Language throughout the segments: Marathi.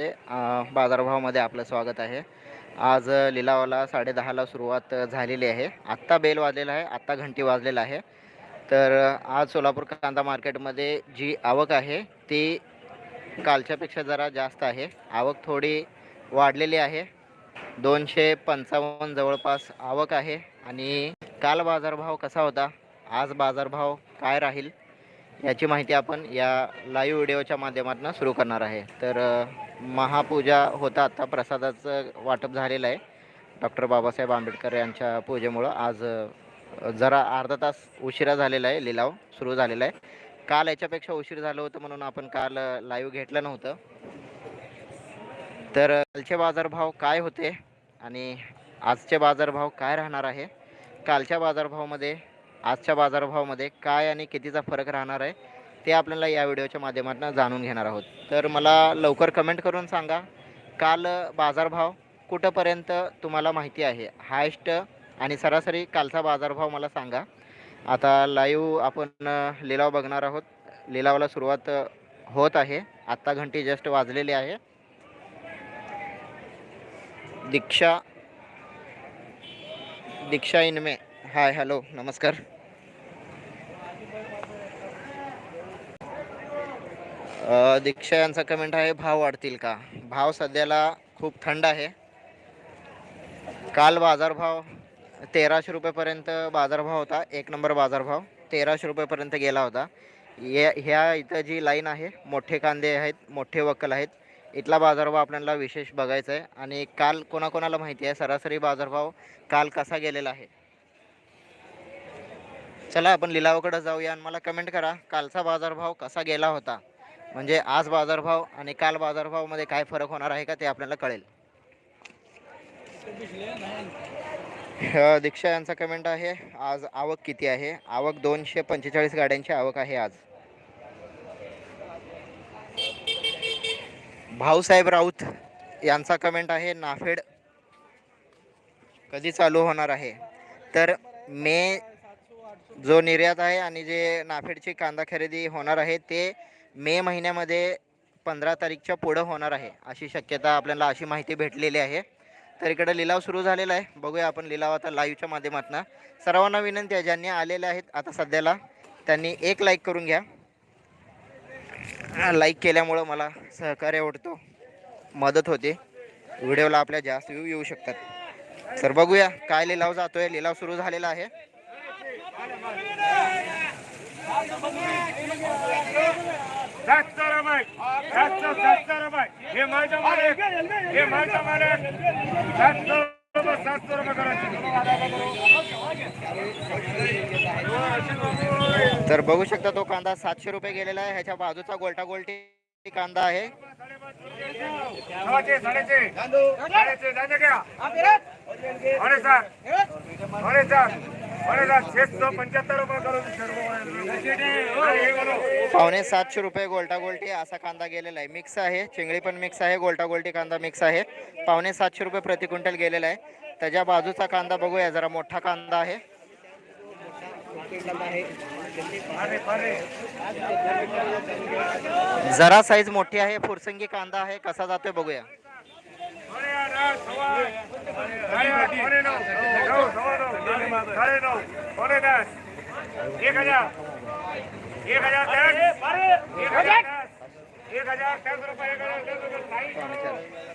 बाजारभावामध्ये आपलं स्वागत आहे. आज लिलावाला साडेदहाला सुरुवात झालेली आहे. आत्ता बेल वाजलेला आहे आत्ता घंटी वाजलेला आहे. तर आज सोलापूर कांदा मार्केटमध्ये जी आवक आहे ती कालच्यापेक्षा जरा जास्त आहे. आवक थोडी वाढलेली आहे. दोनशे पंचावन्न जवळपास आवक आहे. आणि काल बाजारभाव कसा होता? आज बाजारभाव काय राहील? याची माहिती आपण या लाईव्ह व्हिडिओच्या माध्यमातून सुरू करणार आहे. तर महापूजा होता आता प्रसादाचं वाटप झालेलं आहे. डॉक्टर बाबासाहेब आंबेडकर यांच्या पूजेमुळं आज जरा अर्धा तास उशिरा झालेला आहे लिलाव सुरू झालेला आहे. काल याच्यापेक्षा उशीर झालं होतं म्हणून आपण काल लाईव्ह घेतलं नव्हतं. तर कालचे बाजारभाव काय होते आणि आजचे बाजारभाव काय राहणार आहे? कालच्या बाजारभावामध्ये आजच्या बाजारभावामध्ये काय आणि कितीचा फरक राहणार आहे? ते आपल्याला या व्हिडिओच्या माध्यमातून जाणून घेणार आहोत. तर मला लवकर कमेंट करून सांगा काल बाजारभाव कुठंपर्यंत तुम्हाला माहिती आहे? हायस्ट आणि सरासरी कालचा बाजारभाव मला सांगा. आता लाईव्ह आपण लिलाव बघणार आहोत. लिलावाला सुरुवात होत आहे. आत्ता घंटी जस्ट वाजलेली आहे. दीक्षा दीक्षा इनमे. हाय हॅलो नमस्कार. दीक्षा यांचा कमेंट आहे भाव वाढतील का? भाव सध्याला खूप थंड आहे. काल बाजारभाव तेराशे रुपयेपर्यंत बाजारभाव होता. एक नंबर बाजारभाव तेराशे रुपयेपर्यंत गेला होता. या ह्या इथं जी लाईन आहे मोठे कांदे आहेत मोठे वक्कल आहेत इथला बाजारभाव आपल्याला विशेष बघायचा आहे. आणि काल कोणाकोणाला माहिती आहे सरासरी बाजारभाव काल कसा गेलेला आहे? चला आपण लिलावाकडं जाऊया आणि मला कमेंट करा कालचा बाजारभाव कसा गेला होता? म्हणजे आज बाजारभाव आणि काल बाजारभावमध्ये काय फरक होणार आहे का ते आपल्याला कळेल. दीक्षा यांचा कमेंट आहे आज आवक किती आहे? आवक दोनशे पंचेचाळीस गाड्यांची आवक आहे आज. भाऊसाहेब राऊत यांचा कमेंट आहे नाफेड कधी चालू होणार आहे? तर मे जो निर्यात आहे आणि जे नाफेडची कांदा खरेदी होणार आहे ते मे महिन्यामध्ये पंधरा तारीखच्या पुढं होणार आहे अशी शक्यता आपल्याला अशी माहिती भेटलेली आहे. तर इकडं लिलाव सुरू झालेला आहे. बघूया आपण लिलाव आता लाईव्हच्या माध्यमातून. सर्वांना विनंती आहे ज्यांनी आलेले आहेत आता सध्याला त्यांनी एक लाईक करून घ्या. लाईक केल्यामुळं मला सहकार्य वाटतो मदत होते. व्हिडिओला आपल्या जास्त व्ह्यू येऊ शकतात. सर बघूया काय लिलाव जातोय. लिलाव सुरू झालेला आहे. सातशे रुपये सातशे सातशे रुपये हे माझ्या मालक. हे माझ्या मालक. सातशे रुपये सातशे रुपये करायचे. तर बघू शकता तो कांदा सातशे रुपये गेलेला आहे. ह्याच्या बाजूचा गोलटा गोलटी कांदा आहे. हे पावणे सातशे रुपये गोलटा गोलटी असा कांदा गेलेला आहे. मिक्स आहे. चिंगळी पण मिक्स आहे. गोलटा गोलटी कांदा मिक्स आहे. पावणे सातशे रुपये प्रति क्विंटल गेलेला आहे. त्याच्या बाजूचा कांदा बघूया जरा मोठा कांदा आहे. जरा साईज मोठी आहे फुरसंगी कांदा आहे कसा जातोय बघूया. एक हजार एक हजार एक हजार एक हजार दस रुपये एक हजार दस रुपये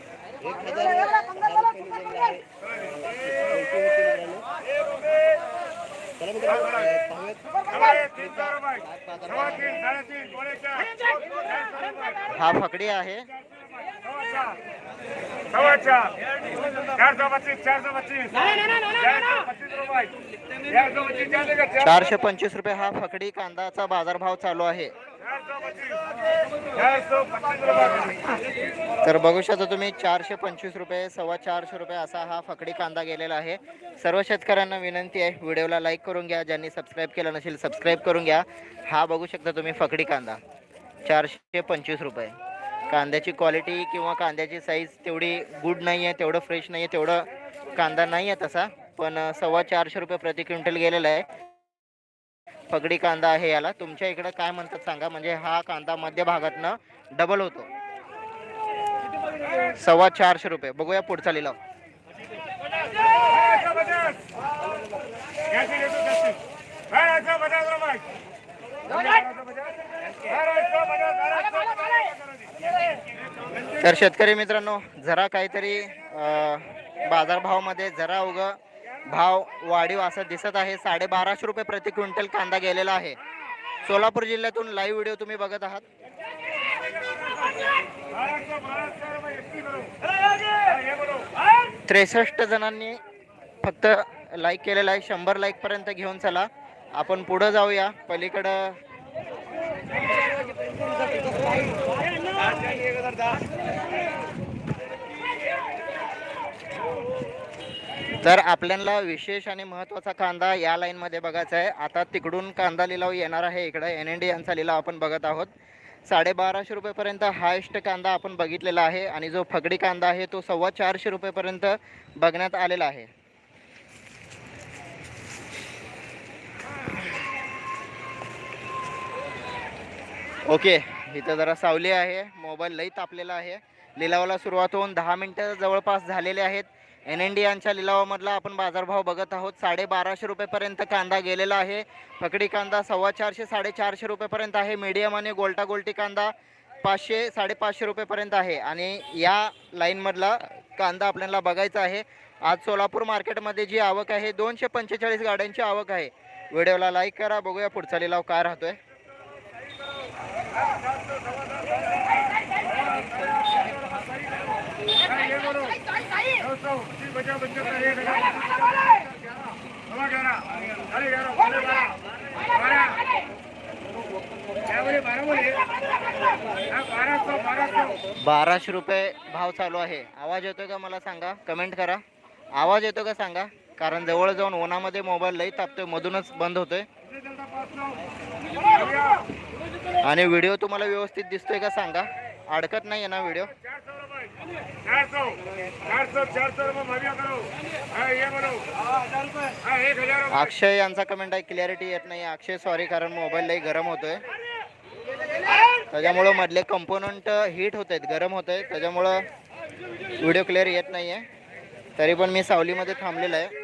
हा फकडी आहे. चारशे पंचवीस रुपये हा फकडी कांदाचा बाजारभाव चालू आहे. तर बघू शकता तुम्ही चारशे पंचवीस रुपये सव्वा चारशे रुपये असा हा फकडी कांदा गेलेला आहे. सर्व शेतकऱ्यांना विनंती आहे व्हिडिओला लाईक करून घ्या ज्यांनी सबस्क्राईब केलं नसेल सबस्क्राईब करून घ्या. हा बघू शकता तुम्ही फकडी कांदा चारशे पंचवीस रुपये. कांद्याची क्वालिटी किंवा कांद्याची साईज तेवढी गुड नाही आहे तेवढं फ्रेश नाही आहे तेवढं कांदा नाही आहे तसा पण सव्वा चारशे रुपये प्रति क्विंटल गेलेला आहे. पगडी कांदा आहे याला. तुमच्या इकडे काय म्हणतात सांगा? म्हणजे हा कांदा मध्य भागातनं डबल होतो. सव्वा चारशे रुपये. बघूया पुढचा लिलाव. तर शेतकरी मित्रांनो जरा काहीतरी बाजारभावामध्ये जरा उग भाव वाढीव असं दिसत आहे. साडेबाराशे रुपये प्रति क्विंटल कांदा गेलेला आहे. सोलापूर जिल्ह्यातून लाईव्ह व्हिडिओ तुम्ही बघत आहात. त्रेसष्ट जणांनी फक्त लाईक केलेलं आहे. शंभर लाईकपर्यंत घेऊन चला. आपण पुढं जाऊया. पलीकडं तर आपल्याला विशेष आणि महत्त्वाचा कांदा या लाईनमध्ये बघायचा आहे. आता तिकडून कांदा लिलाव येणार आहे इकडं. एन एन डी यांचा लिलाव आपण बघत आहोत. साडेबाराशे रुपयेपर्यंत हायेस्ट कांदा आपण बघितलेला आहे आणि जो फगडी कांदा आहे तो सव्वा चारशे रुपयेपर्यंत बघण्यात आलेला आहे. ओके इथं जरा सावली आहे. मोबाईल लई तापलेला आहे. लिलावाला सुरुवात होऊन दहा मिनटं जवळपास झालेले आहेत. एन एन डी यांच्या लिलावामधला आपण बाजारभाव बघत आहोत साडेबाराशे रुपयेपर्यंत कांदा गेलेला आहे फकडी कांदा सव्वा चारशे साडेचारशे रुपयेपर्यंत आहे मीडियम आणि गोल्टा गोल्टी कांदा पाचशे साडेपाचशे रुपयेपर्यंत आहे आणि या लाईनमधला कांदा आपल्याला बघायचा आहे आज सोलापूर मार्केटमध्ये जी आवक आहे दोनशे पंचेचाळीस गाड्यांची आवक आहे व्हिडिओला लाईक करा बघूया पुढचा लिलाव काय राहतोय बाराशे रुपये भाव चालू आहे. आवाज येतोय का मला सांगा? कमेंट करा. आवाज येतो का सांगा? कारण जवळ जाऊन उन्हामध्ये मोबाईल लई तापतोय मधूनच बंद होतोय. आणि व्हिडिओ तुम्हाला व्यवस्थित दिसतोय का सांगा? अडकत नाही आहे ना व्हिडिओ अक्षय यांचा कमेंट आहे क्लिअरिटी येत नाही अक्षय सॉरी कारण मोबाईल लई गरम होतोय. त्याच्यामुळं मधले कंपोनंट हीट होत आहेत गरम होत आहेत त्याच्यामुळं व्हिडिओ क्लिअर येत नाही आहे तरी पण मी सावलीमध्ये थांबलेलं आहे.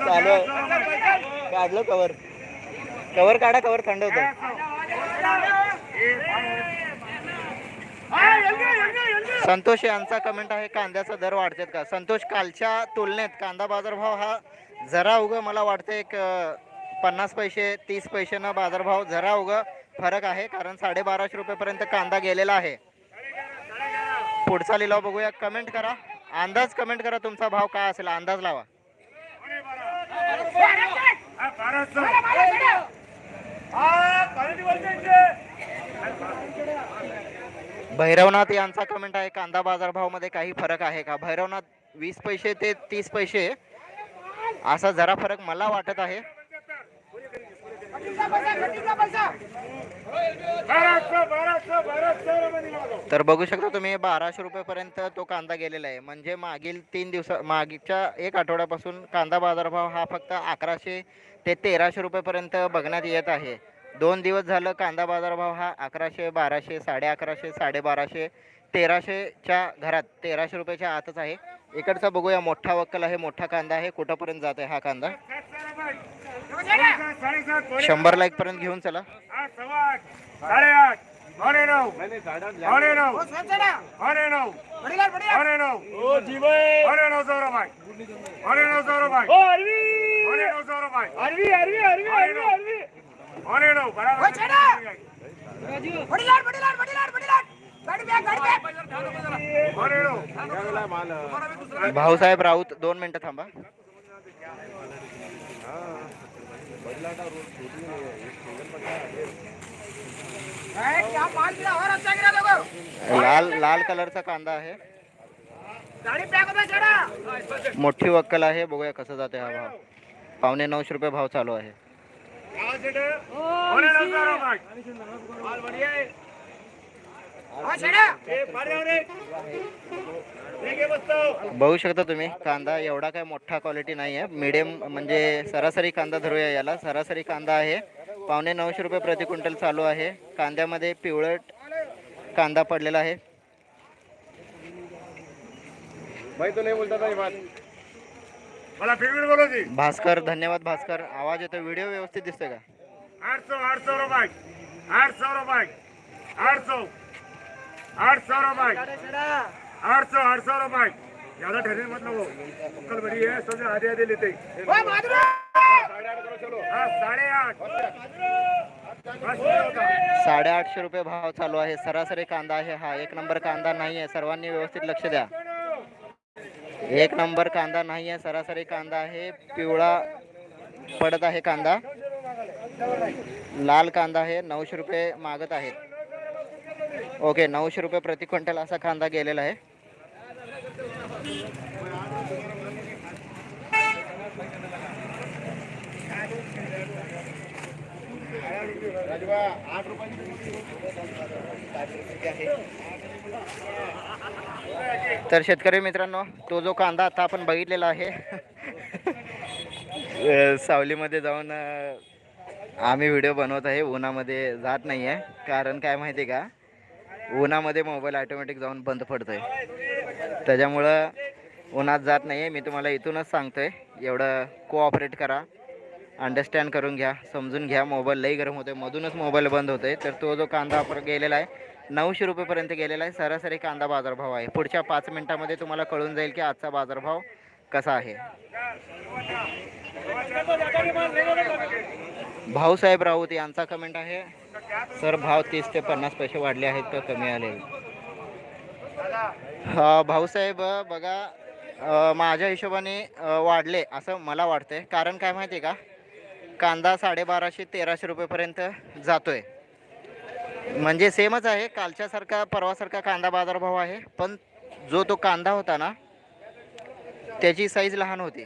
चालू काढलं कवर कवर काढा कवर थंड होतं. संतोष यांचा कमेंट आहे कांद्याचा दर वाढतात का? संतोष कालच्या तुलनेत कांदा बाजारभाव हा जरा उगं मला वाटतं एक पन्नास पैसे तीस पैशानं बाजारभाव जरा उगं फरक आहे कारण साडेबाराशे रुपयेपर्यंत कांदा गेलेला आहे. पुढचा लिलाव बघूया. कमेंट करा. अंदाज कमेंट करा तुमचा भाव काय असेल अंदाज लावा. भैरवनाथ यांचा कमेंट आहे कांदा बाजारभावामध्ये काही फरक आहे का? भैरवनाथ वीस पैसे ते तीस पैसे असा जरा फरक मला वाटत आहे. तर बघू शकता तुम्ही बाराशे रुपयेपर्यंत तो कांदा गेलेला आहे. म्हणजे मागील तीन दिवसा मागच्या एक आठवड्यापासून कांदा बाजारभाव हा फक्त अकराशे ते तेराशे रुपयेपर्यंत बघण्यात येत आहे. दोन दिवस झालं कांदा बाजारभाव हा अकराशे बाराशे साडे अकराशे साडेबाराशे तेराशेच्या घरात तेराशे रुपयाच्या आतच आहे. इकडचा बघूया मोठा वक्कल आहे मोठा कांदा आहे. कुठंपर्यंत जात आहे हा कांदा? शंभर लाईक पर्यंत घेऊन चला. आठ सवा आठ साढ़े आठ पौने नौ पौने नौ पौने नौ पौने नौ पौने बराबर भाऊसाहेब राऊत दोन मिनटं थांबा. लाल लाल कलरचा कांदा आहे. मोठी वक्कल आहे. बघूया कसं जाते हा भाव. पावणे नऊशे रुपये भाव चालू आहे पौने नौ सौ रुपये ए, पारे रे. लेके बसतो बघू शकता तुम्ही कांदा एवढा काय मोठा क्वालिटी नाही आहे मिडियम म्हणजे सरासरी कांदा धरूया याला. सरासरी कांदा आहे. पावणे नऊशे रुपये प्रति क्विंटल चालू आहे. कांद्यामध्ये पिवळट कांदा पडलेला आहे. भाई तो नहीं बोलता था ये बात मला फिर फिर बोलो जी भास्कर धन्यवाद भास्कर. आवाज येतो व्हिडिओ व्यवस्थित दिसतोय का? आठ सौ आठ सौ रुपए आठ सौ रुपए आठ सौ. आठ सौ रुपए आठ सौ आठ सौ रुपए ज्यादा ठहरे मतलब वो कल बड़ी है सबसे आधे आधे लेते ही। हाँ, साढ़े आठ होता। साडेआठशे रुपये भाव चालू आहे. सरासरी कांदा आहे हा. एक नंबर कांदा नाही आहे. सर्वांनी व्यवस्थित लक्ष द्या. एक नंबर कांदा नाही आहे. सरासरी कांदा आहे. पिवळा पडत आहे कांदा. लाल कांदा आहे. नऊशे रुपये मागत आहेत. ओके नऊशे रुपये प्रति क्विंटल असा कांदा गेलेला आहे. तर शेतकरी मित्रांनो तो जो कांदा आता आपण बघितलेला आहे सावलीमध्ये जाऊन आम्ही व्हिडिओ बनवत आहे उन्हामध्ये जात नाही आहे कारण काय माहिती आहे का? उन्हामध्ये मोबाईल ऑटोमॅटिक जाऊन बंद पडतोय. त्याच्यामुळं उन्हात जात नाही आहे मी तुम्हाला इथूनच सांगतोय. एवढं कोऑपरेट करा. अंडरस्टँड करून घ्या. समजून घ्या. मोबाईल लई गरम होतो आहे मधूनच मोबाईल बंद होतो आहे तर तो जो कांदा आपण गेलेला आहे नऊशे रुपयेपर्यंत गेलेला आहे. सरासरी कांदा बाजारभाव आहे. पुढच्या पाच मिनिटामध्ये तुम्हाला कळून जाईल की आजचा बाजारभाव कसा आहे. भाऊसाहेब राऊत यांचा कमेंट आहे. सर भाव तीस ते पन्नास पैसे वाढले आहेत का? कमी आले. भाऊसाहेब बघा माझ्या हिशोबाने वाढले असं मला वाटतंय. कारण काय माहिती आहे का? कांदा साडेबाराशे तेराशे रुपयेपर्यंत जातोय. म्हणजे सेमच आहे. कालच्यासारखा परवासारखा कांदा बाजारभाव आहे. पण जो तो कांदा होता ना त्याची साईज लहान होती.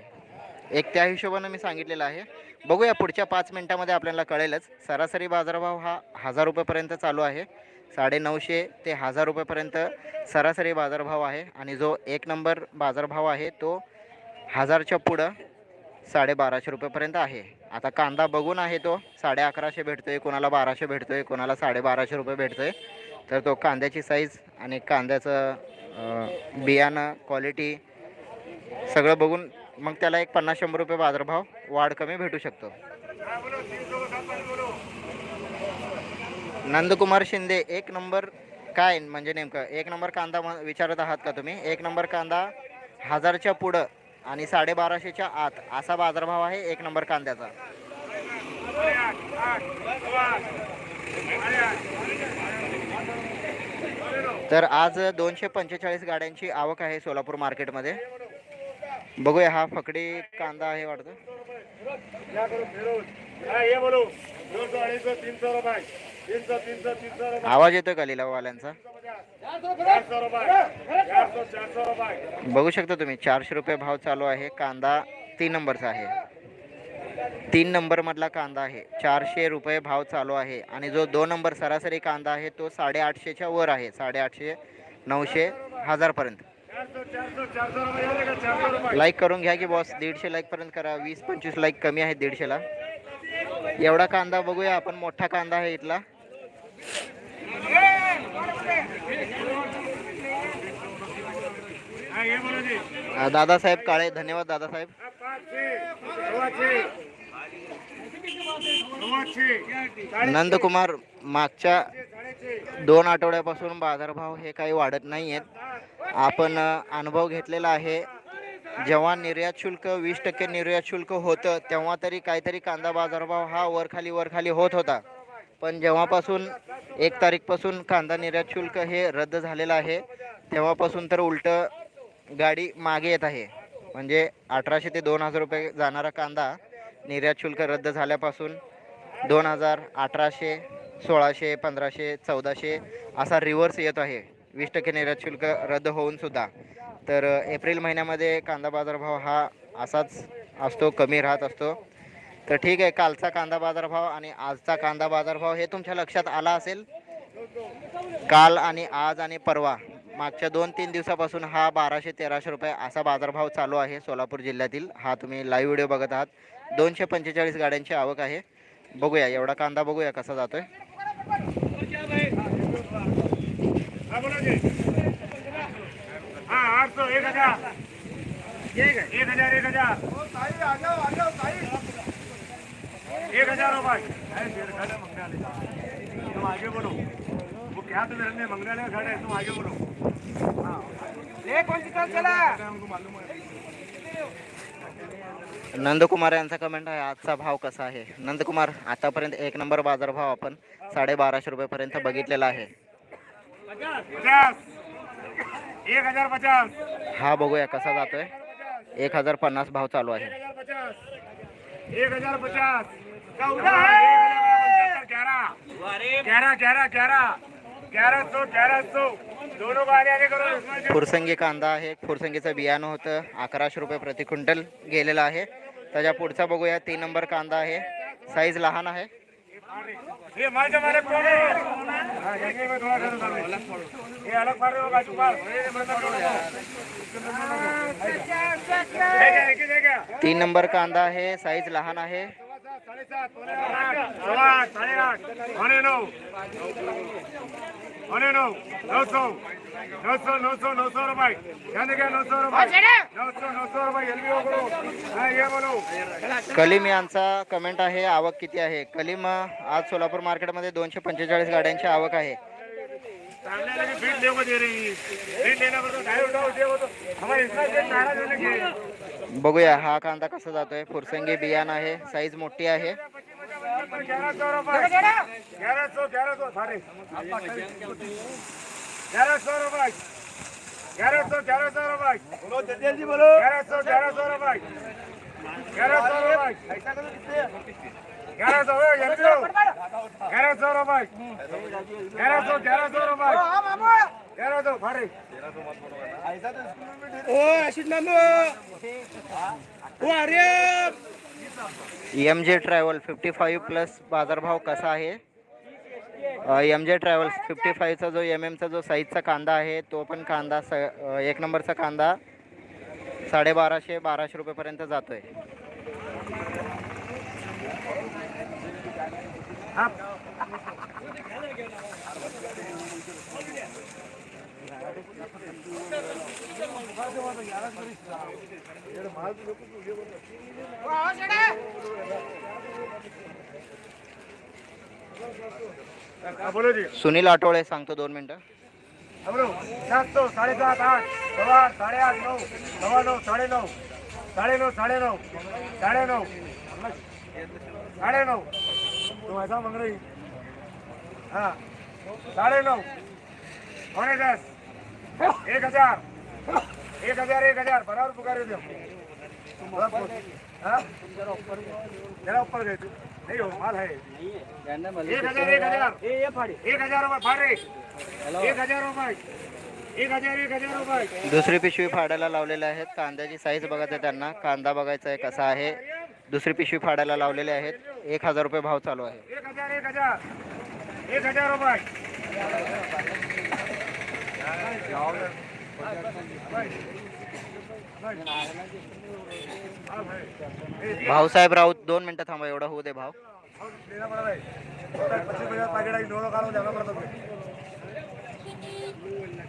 एक त्या हिशोबानं मी सांगितलेलं आहे. बघूया पुढच्या पाच मिनटामध्ये आपल्याला कळेलच. सरासरी बाजारभाव हा हजार रुपयेपर्यंत चालू आहे. साडे नऊशे ते हजार रुपयेपर्यंत सरासरी बाजारभाव आहे. आणि जो एक नंबर बाजारभाव आहे तो हजारच्या पुढं साडेबाराशे रुपयेपर्यंत आहे. आता कांदा बघून आहे तो साडे अकराशे भेटतो आहे कोणाला बाराशे भेटतो आहे कोणाला साडेबाराशे रुपये भेटतो आहे तर तो कांद्याची साईज आणि कांद्याचं बियाणं क्वालिटी सगळं बघून मग त्याला एक पन्नास शंभर रुपये बाजारभाव वाढ कमी भेटू शकतो. नंदकुमार शिंदे एक नंबर काय? म्हणजे नेमकं एक नंबर कांदा म- विचारत आहात का तुम्ही? एक नंबर कांदा हजारच्या पुढं आणि साडेबाराशेच्या आत असा बाजारभाव आहे एक नंबर कांद्याचा. तर आज दोनशे पंचेचाळीस गाड्यांची आवक आहे सोलापूर मार्केटमध्ये. बघूया हा फकडी कांदा आहे वाटतं. आवाज येतोय का लिलावाल्यांचा? बघू शकता तुम्ही चारशे रुपये भाव चालू आहे. कांदा तीन नंबरचा आहे. तीन नंबर मधला कांदा आहे. चारशे रुपये भाव चालू आहे. आणि जो दोन नंबर सरासरी कांदा आहे तो साडेआठशेच्या वर आहे. साडेआठशे नऊशे हजारपर्यंत. लाईक करून घ्या की बॉस दीडशे लाईक पर्यंत करा. वीस पंचवीस लाईक कमी आहेत दीडशेला. एवढा कांदा बघूया. आपण मोठा कांदा आहे इथला. हाँ दादासाहेब काळे. धन्यवाद दादासाहेब. नंदकुमार मागच्या दोन आठवड्यापासून बाजारभाव हे काही वाढत नाही आहेत आपण अनुभव घेतलेला आहे. जेव्हा निर्यात शुल्क वीस टक्के निर्यात शुल्क होतं तेव्हा तरी काहीतरी कांदा बाजारभाव हा वरखाली वरखाली होत होता. पण जेव्हापासून एक तारीखपासून कांदा निर्यात शुल्क हे रद्द झालेलं आहे तेव्हापासून तर उलटं गाडी मागे येत आहे. म्हणजे अठराशे ते दोन हजार रुपये जाणारा कांदा निर्यात शुल्क रद्द झाल्यापासून दोन हजार अठराशे सोळाशे पंधराशे चौदाशे असा रिव्हर्स येत आहे. वीस टक्के निर्यात शुल्क रद्द होऊन सुद्धा. तर एप्रिल महिन्यामध्ये कांदा बाजारभाव हा असाच असतो कमी राहत असतो. तर ठीक आहे कालचा कांदा बाजारभाव आणि आजचा कांदा बाजारभाव हे तुमच्या लक्षात आला असेल? काल आणि आज आणि परवा मागच्या दोन तीन दिवसापासून हा बाराशे तेराशे रुपये असा बाजारभाव चालू आहे सोलापूर जिल्ह्यातील. हा तुम्ही लाईव्ह व्हिडिओ बघत आहात. दोनशे पंचेचाळीस गाड्यांची आवक आहे बघूया एवढा कांदा बघूया कसा जातोय एक हजार एक हजार एक हजार एक हजार रुपये अरे तुम आगे बढ़ो वो क्या तो मेरे मंगने वाले खड़े तुम आगे बढ़ो हाँ चला हमको मालूम है नंदकुमार यांचा कमेंट आहे आजचा भाव कसा आहे? नंदकुमार आतापर्यंत एक नंबर बाजारभाव आपण साडेबाराशे रुपयेपर्यंत बघितलेला आहे. हा बघूया कसा जातोय. एक हजार पन्नास भाव चालू आहे. एक फुरसंगी कांदा आहे फुरसंगीचं बियाणं होतं. अकराशे रुपये प्रति क्विंटल गेलेलं आहे. त्याच्या पुढचा बघूया तीन नंबर कांदा आहे. साईज लहान आहे. तीन नंबर कांदा आहे साईज लहान आहे. कलीम यांचा कमेंट आहे आवक किती आहे? कलीम आज सोलापूर मार्केटमध्ये दोनशे पंचेचाळीस गाड्यांची आवक आहे. लेना बघूया हा कांदा कसा जातोय. फुरसंगी बियाणं आहे साईज मोठी आहे. ओ मामू. अरे एम जे ट्रॅव्हल फिफ्टी फाईव्ह प्लस बाजारभाव कसा आहे? एम जे ट्रॅव्हल्स फिफ्टी फाईव्हचा जो एम एमचा जो साईजचा कांदा आहे तो पण कांदा स एक नंबरचा कांदा साडेबाराशे बाराशे रुपयेपर्यंत जातो आहे हाँ, बोलो जी सुनील आठवळे सांगतो दोन मिनटं सांगतो साडेसात सात आठ सव्वा आठ साढ़े आठ नऊ सवा नऊ साडे नऊ साडे नऊ साडे नऊ साडे नऊ साडे नऊ तुम ऐसा मांग रही हाँ साढ़े नौ एक हजार. एक हजार एक हजार. बराबर पुकारे? जरा ऊपर गए तू नहीं हो माल है एक हजार एक हजार. एक हजार रुपये फाड़े. एक हजार रुपये. एक हजार एक हजार रुपये. दुसरी पिशवी फाडायला लावलेले आहेत. कांद्याची साईज बघायचं त्यांना. कांदा बघायचा आहे कसा आहे. दुसरी पिशवी फाडायला लावलेले आहेत. एक हजार रुपये भाव चालू आहे. एक हजार एक हजार. एक हजार रुपये. भाऊसाहेब राऊत दोन मिनटं थांबा एवढा होऊ दे भाव है है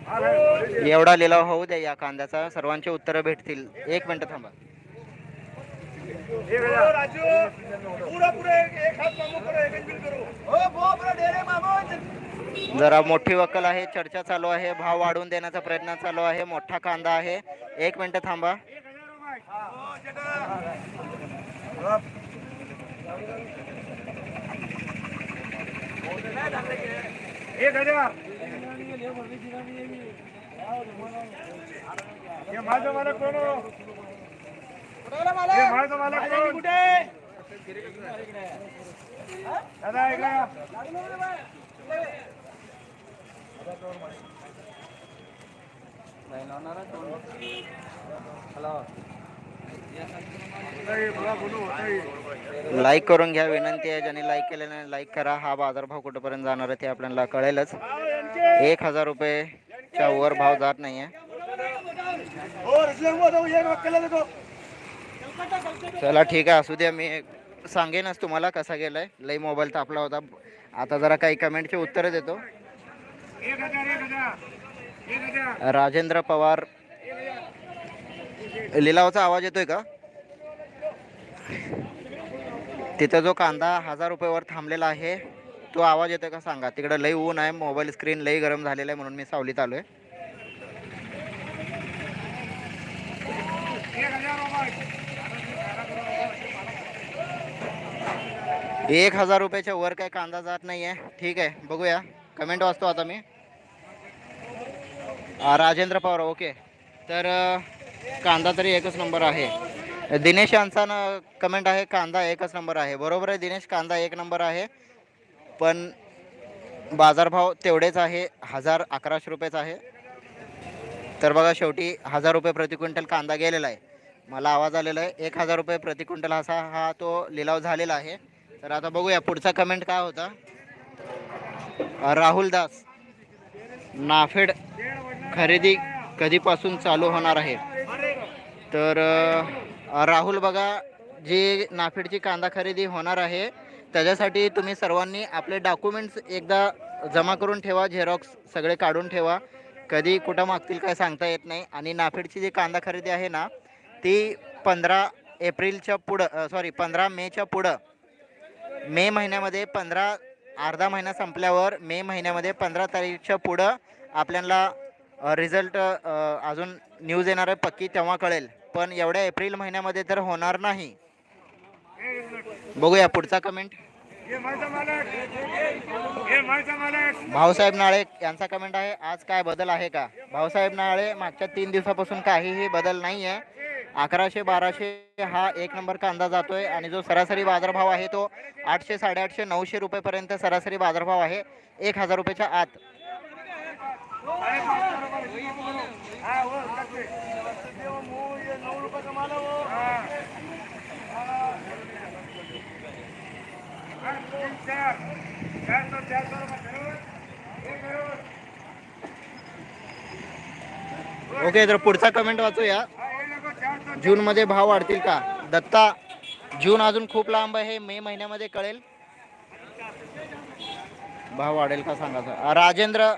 हाँ। एवढा लिलाव होऊ द्या या कांद्याचा सर्वांची उत्तरं भेटतील. एक मिनटं थांबा. राजू पूरा पूरा एक एक हाथ मामू करो एक बिल करो. ओ वो पूरा डेरे मामू जरा मोठी वक्कल आहे चर्चा चालू आहे भाव वाढवून देण्याचा प्रयत्न चालू आहे मोठा कांदा आहे. एक मिनटं थांबा. एक हजार माझं कोण? माझं कोण? दादा ऐका लाईक करून घ्या विनंती आहे. ज्यांनी लाईक केलेलं नाही लाईक करा. हा बाजारभाव कुठंपर्यंत जाणार आहे ते आपल्याला कळेलच. एक हजार रुपयेच्या वर भाव जात नाही आहे चला ठीक आहे असू द्या. मी सांगेनच तुम्हाला कसा गेलाय. लई मोबाईल तापला होता. आता जरा काही कमेंटचे उत्तरं देतो. राजेंद्र पवार. लिलावाचा आवाज येतोय का? तिथं जो कांदा हजार रुपयावर थांबलेला आहे तो आवाज येतोय का सांगा? तिकडं लई ऊन आहे मोबाईल स्क्रीन लई गरम झालेला आहे म्हणून मी सावलीत आलोय. आहे एक हजार रुपयाच्या वर काय कांदा जात नाही आहे ठीक आहे बघूया. कमेंट वाचतो आता मी. राजेंद्र पवार ओके. तर कांदा तरी एकच नंबर आहे. दिनेश यांचा ना कमेंट आहे कांदा एकच नंबर आहे. बरोबर आहे दिनेश कांदा एक नंबर आहे. पण बाजारभाव तेवढेच आहे हजार अकराशे रुपयेच आहे. तर बघा शेवटी हजार रुपये प्रति क्विंटल कांदा गेलेला आहे. मला आवाज आलेला आहे एक हजार रुपये प्रति क्विंटल असा हा तो लिलाव झालेला आहे. तर आता बघूया पुढचा कमेंट काय होता. राहुल दास नाफेड खरेदी कधीपासून चालू होणार आहे? तर राहुल बघा जी नाफेडची कांदा खरेदी होणार आहे त्याच्यासाठी तुम्ही सर्वांनी आपले डॉक्युमेंट्स एकदा जमा करून ठेवा झेरॉक्स सगळे काढून ठेवा. कधी कुठं मागतील काय सांगता येत नाही. आणि नाफेडची जी कांदा खरेदी आहे ना ती पंधरा एप्रिलच्या पुढं सॉरी पंधरा मेच्या पुढं मे महिन्यामध्ये पंधरा अर्धा महिना संपल्यावर मे महिन्यामध्ये पंधरा तारीखच्या पुढं आपल्याला रिझल्ट अजून न्यूज येणार आहे पक्की तेव्हा कळेल. पण एवढ्या एप्रिल महिन्यामध्ये तर होणार नाही. बघूया पुढचा कमेंट भाऊसाहेब नाळे यांचा कमेंट आहे आज काय बदल आहे का? भाऊसाहेब नाळे मागच्या तीन दिवसापासून काहीही बदल नाही आहे अकराशे बाराशे हा एक नंबर कांदा जातोय आणि जो सरासरी बाजारभाव आहे तो आठशे साडेआठशे नऊशे रुपयेपर्यंत सरासरी बाजारभाव आहे. एक हजार रुपयाच्या आत. ओके तर पुढचा कमेंट वाचूया. जूनमध्ये भाव वाढतील का? दत्ता जून अजून खूप लांब आहे मे महिन्यामध्ये कळेल. भाव वाढेल का सांगा सर. राजेंद्र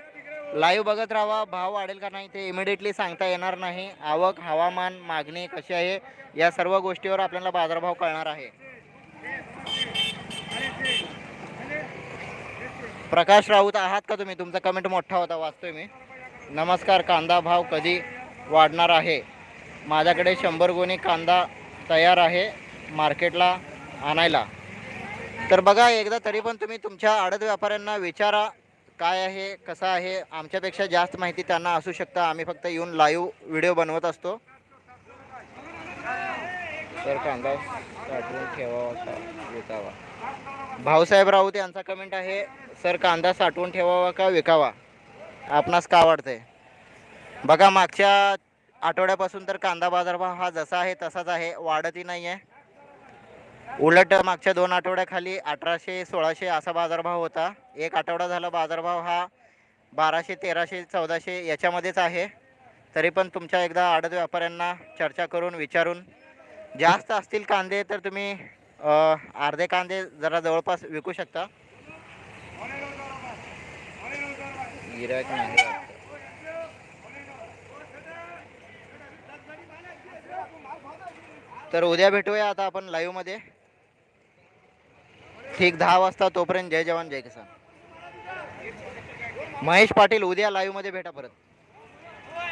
लाईव्ह बघत राहा भाव वाढेल का नाही ते इमिडिएटली सांगता येणार नाही. आवक हवामान मागणी कशी आहे या सर्व गोष्टीवर आपल्याला बाजारभाव कळणार आहे. प्रकाश राऊत आहात का तुम्ही? तुमचा कमेंट मोठा होता वाचतोय मी. नमस्कार कांदा भाव कधी वाढणार आहे? माझ्याकडे शंभर गोणी कांदा तयार आहे मार्केटला आणायला. तर बघा एकदा तरी पण तुम्ही तुमच्या आडत व्यापाऱ्यांना विचारा काय आहे कसं आहे? आमच्यापेक्षा जास्त माहिती त्यांना असू शकतं. आम्ही फक्त येऊन लाईव्ह व्हिडिओ बनवत असतो. तर कांदा साठवून ठेवावा विकावा. भाऊसाहेब राऊत यांचा कमेंट आहे सर कांदा साठवून ठेवावा का? विकावा. आपणास का वाटते बघा मागच्या आठवड्यापासून तर कांदा बाजारभाव हा जसा आहे तसाच आहे वाढतही नाही आहे उलट मागच्या दोन आठवड्याखाली अठराशे सोळाशे असा बाजारभाव होता. एक आठवडा झाला बाजारभाव हा बाराशे तेराशे चौदाशे याच्यामध्येच आहे. तरी पण तुमच्या एकदा आडत व्यापाऱ्यांना चर्चा करून विचारून जास्त असतील कांदे तर तुम्ही अर्धे कांदे जरा जवळपास विकू शकता. गिरायक नाही. तर उद्या भेटूया आता आपण लाईव्हमध्ये. ठीक दहा वाजता तोपर्यंत जय जवान जय किसान. महेश पाटील उद्या लाईव्हमध्ये भेटा परत.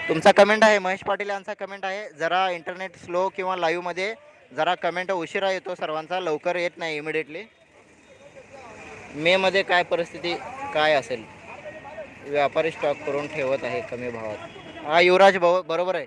तुमचा कमेंट आहे महेश पाटील यांचा कमेंट आहे. जरा इंटरनेट स्लो किंवा लाईव्हमध्ये जरा कमेंट उशिरा येतो सर्वांचा लवकर येत नाही इमिडिएटली मे मध्ये काय परिस्थिती काय असेल? व्यापारी स्टॉक करून ठेवत आहे कमी भावात. हा युवराज बरोबर आहे.